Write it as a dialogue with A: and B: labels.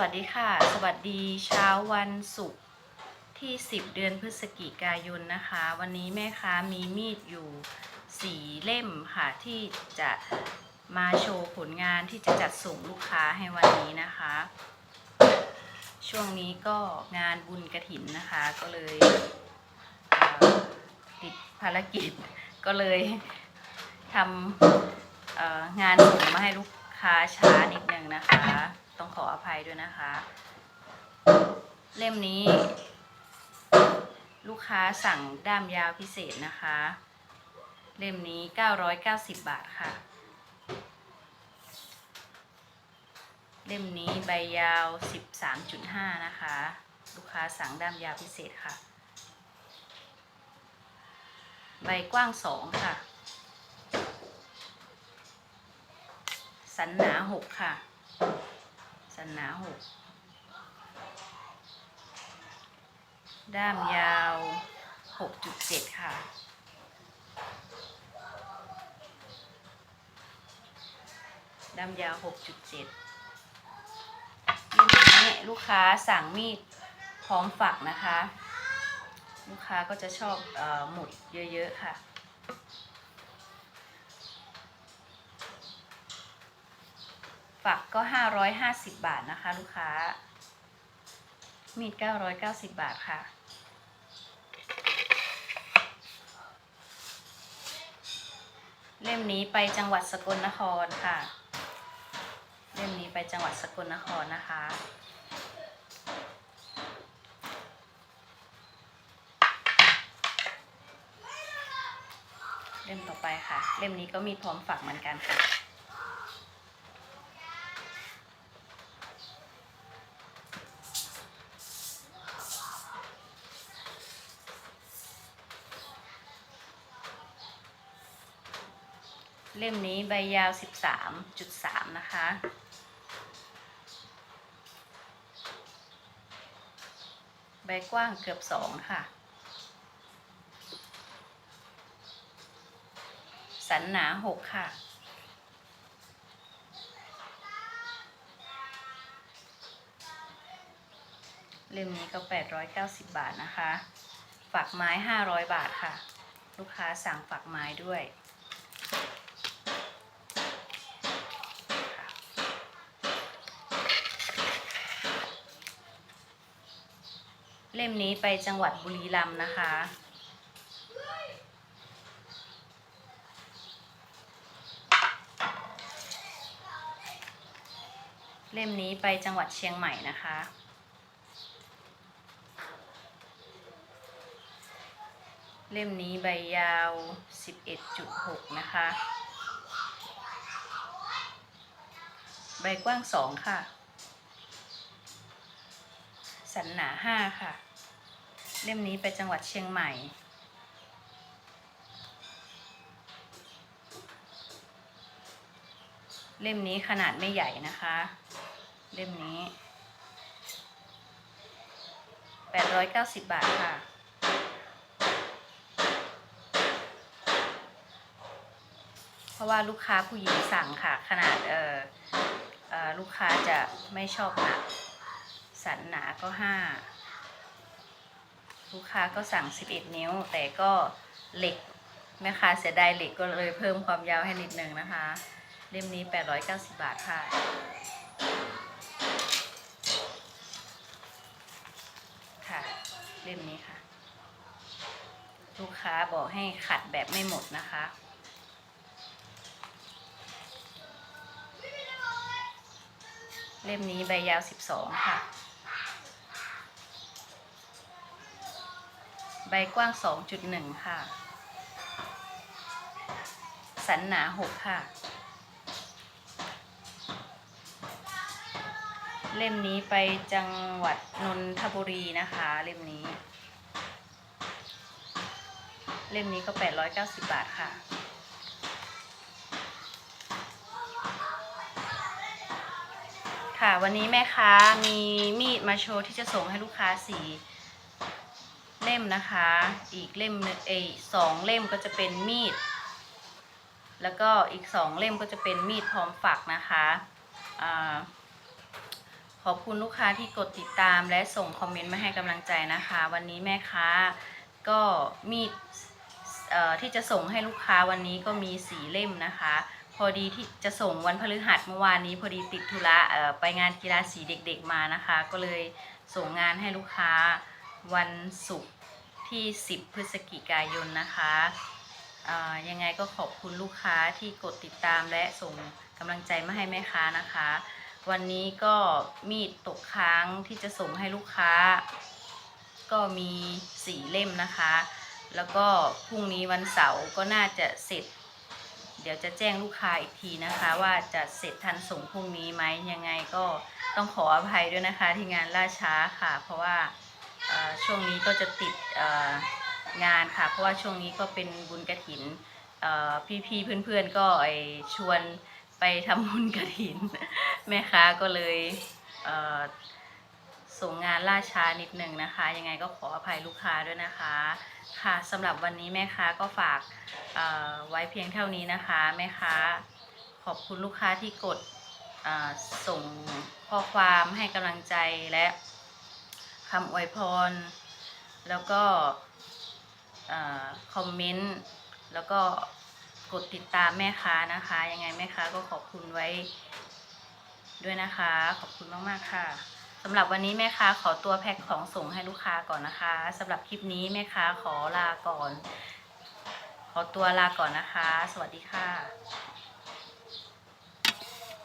A: วัสดีค่ะ สวัสดีเช้าวันศุกร์ที่ 10 เดือนพฤศจิกายนนะคะ วันนี้แม่ค้ามีมีดอยู่4เล่มค่ะที่จะมาโชว์ผลงานที่จะจัดส่งลูกค้าให้วันนี้นะคะ ช่วงนี้ก็งานบุญกระถินนะคะก็เลยเติดภารกิจก็เลยทำงานส่งมาให้ลูกค้าช้านิดนึงนะคะ ต้องขออภัยด้วยนะคะ เล่มนี้ ลูกค้าสั่งด้ามยาวพิเศษนะคะ เล่มนี้ 990 บาทค่ะ เล่มนี้ใบยาว 13.5 นะคะ ลูกค้าสั่งด้ามยาวพิเศษค่ะ ใบกว้าง 2 ค่ะสันหนาหกค่ะ สนหนาหกด้ามยาวหกจุดเจ็ดค่ะ ด้ามยาวหกจุดเจ็ดนี้ลูกค้าสั่งมีดพร้อมฝักนะคะ ลูกค้าก็จะชอบออหมุดเยอะ ๆ ค่ะ ฝักก็ 550 บาทนะคะ ลูกค้า มีด 990 บาทค่ะ เล่มนี้ไปจังหวัดสกลนครค่ะ เล่มนี้ไปจังหวัดสกลนครนะคะเล่มต่อไปค่ะ เล่มนี้ก็มีพร้อมฝักเหมือนกันค่ะ เล่มนี้ใบยาว 13.3 นะคะ ใบกว้างเกือบ 2 ค่ะ สันหนา 6 ค่ะ เล่มนี้ก็ 890 บาทนะคะ ฝักไม้ 500 บาทค่ะ ลูกค้าสั่งฝักไม้ด้วย เล่มนี้ไปจังหวัดบุรีรัมย์นะคะ เล่มนี้ไปจังหวัดเชียงใหม่นะคะเล่มนี้ใบยาว 11.6 นะคะ ใบกว้าง 2 ค่ะ สันหนา 5 ค่ะ เล่มนี้ไปจังหวัดเชียงใหม่ เล่มนี้ขนาดไม่ใหญ่นะคะ เล่มนี้ 890 บาทค่ะ เพราะว่าลูกค้าผู้หญิงสั่งค่ะ ขนาดเออลูกค้าจะไม่ชอบหนัก สันหนาก็5 ลูกค้าก็สั่ง 11 นิ้ว แต่ก็เหล็กแม่ค้าเสียดายเหล็กก็เลยเพิ่มความยาวให้นิดนึงนะคะ เล่มนี้ 890 บาทค่ะ ค่ะ เล่มนี้ค่ะ ลูกค้าบอกให้ขัดแบบไม่หมดนะคะ เล่มนี้ใบยาว 12 ค่ะ ใบกว้าง 2.1 ค่ะ สันหนา 6 ค่ะ เล่มนี้ไปจังหวัดนนทบุรีนะคะ เล่มนี้ เล่มนี้ก็ 890 บาทค่ะค่ะวันนี้แม่ค้ามีมีดมาโชว์ที่จะส่งให้ลูกค้าสี ล่มนะคะ อีกเล่มนึงเอสองเล่มก็จะเป็นมีด แล้วก็อีกสองเล่มก็จะเป็นมีดพร้อมฝักนะคะอาขอบคุณลูกค้าที่กดติดตามและส่งคอมเมนต์มาให้กำลังใจนะคะ วันนี้แม่ค้าก็มีดที่จะส่งให้ลูกค้าวันนี้ก็มีสีเล่มนะคะ พอดีที่จะส่งวันพฤหัสเมื่อวานนี้พอดีติดธุระไปงานกีฬาสีเด็กๆมานะคะ ก็เลยส่งงานให้ลูกค้าวันศุกร์ ที่ 10 พฤศจิกายนนะคะยังไงก็ขอบคุณลูกค้าที่กดติดตามและส่งกำลังใจมาให้แม่ค้านะคะ วันนี้ก็มีดตกค้างที่จะส่งให้ลูกค้า ก็มีสี่เล่มนะคะ แล้วก็พรุ่งนี้วันเสาร์ก็น่าจะเสร็จ เดี๋ยวจะแจ้งลูกค้าอีกทีนะคะ ว่าจะเสร็จทันส่งพรุ่งนี้ไหมยังไงก็ต้องขออภัยด้วยนะคะที่งานล่าช้าค่ะ เพราะว่า ช่วงนี้ก็จะติดงานค่ะ เพราะว่าช่วงนี้ก็เป็นบุญกระถินเอ่อพี่ๆเพื่อนๆก็ไอชวนไปทำบุญกระถิน แม่ค้าก็เลยเส่งงานล่าช้านิดนึงนะคะ ยังไงก็ขออภัยลูกค้าด้วยนะคะ ค่ะสำหรับวันนี้แม่ค้าก็ฝากไว้เพียงเท่านี้นะคะ แม่ค้าขอบคุณลูกค้าที่กดส่งข้อความให้กำลังใจและ คำอวยพร แล้วก็คอมเมนต์แล้วก็กดติดตามแม่ค้านะคะ ยังไงแม่ค้าก็ขอบคุณไว้ด้วยนะคะ ขอบคุณมากๆค่ะสำหรับวันนี้แม่ค้าขอตัวแพ็คของส่งให้ลูกค้าก่อนนะคะสำหรับคลิปนี้แม่ค้าขอลาก่อน ขอตัวลาก่อนนะคะ สวัสดีค่ะ